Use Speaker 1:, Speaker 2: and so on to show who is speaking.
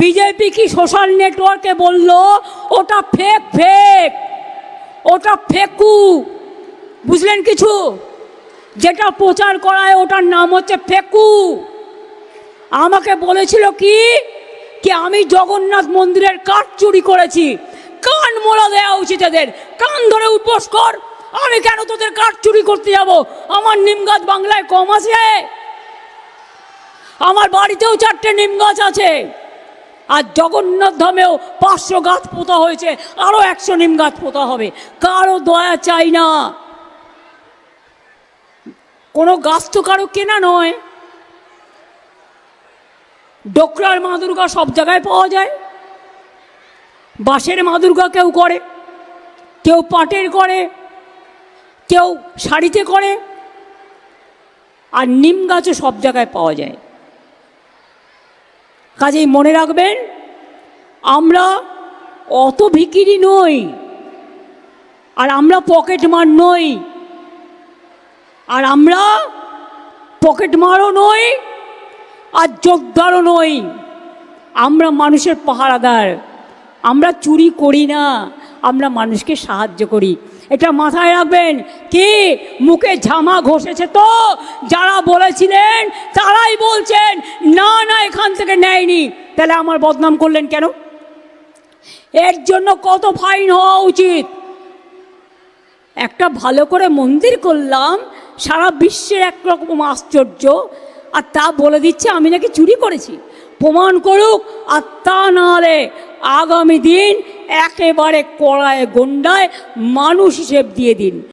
Speaker 1: BJP কি social নেটওয়ার্কে বলল? ওটা ফেক ফেক ওটা ফেকু। বুঝলেন কিছু? যেটা প্রচার করায় ওটার নাম হচ্ছে ফেকু। আমাকে বলেছিল কি? কি আমি জগন্নাথ মন্দিরের কাঠ চুরি করেছি। কান মোড়া দেওয়া উচিত এদের। কান ধরে উপোস কর। আমি কেন তোদের কাঠ চুরি করতে যাব? আমার নিম গাছ বাংলায় কম আছে। আমার বাড়িতেও চারটে নিম গাছ আছে। আর জগন্নাথ ধামেও পাঁচশো গাছ পোতা হয়েছে আরও একশো নিম গাছ পোতা হবে। কারও দয়া চাই না। কোনো গাছ তো কারও কেনা নয়। ডোকরার মা দুর্গা সব জায়গায় পাওয়া যায়। বাঁশের মা দুর্গা কেউ করে, কেউ পাটের করে, কেউ শাড়িতে করে, আর নিম গাছও সব জায়গায় পাওয়া যায়। কাজেই মনে রাখবেন, আমরা অত ভিকিরি নই, আর আমরা পকেট মার নই, আর আমরা পকেট মারও নই, আর যোগদারও নই। আমরা মানুষের পাহারাদার, আমরা চুরি করি না, আমরা মানুষকে সাহায্য করি। এটা মাথায় রাখবেন, কি মুখে ঝামা ঘষেছে তো, যারা বলেছিলেন, তারাই বলছেন না এখান থেকে নেয়নি। তাহলে আমার বদনাম করলেন কেন? এর জন্য কত ফাইন হওয়া উচিত। একটা ভালো করে মন্দির করলাম, সারা বিশ্বের একরকম আশ্চর্য, আর তা বলে দিচ্ছে, আমি নাকি চুরি করেছি। প্রমাণ করুক, আর তা নাহলে আগামী দিন একেবারে কড়ায়, গন্ডায় মানুষ হিসেব দিয়ে দিন।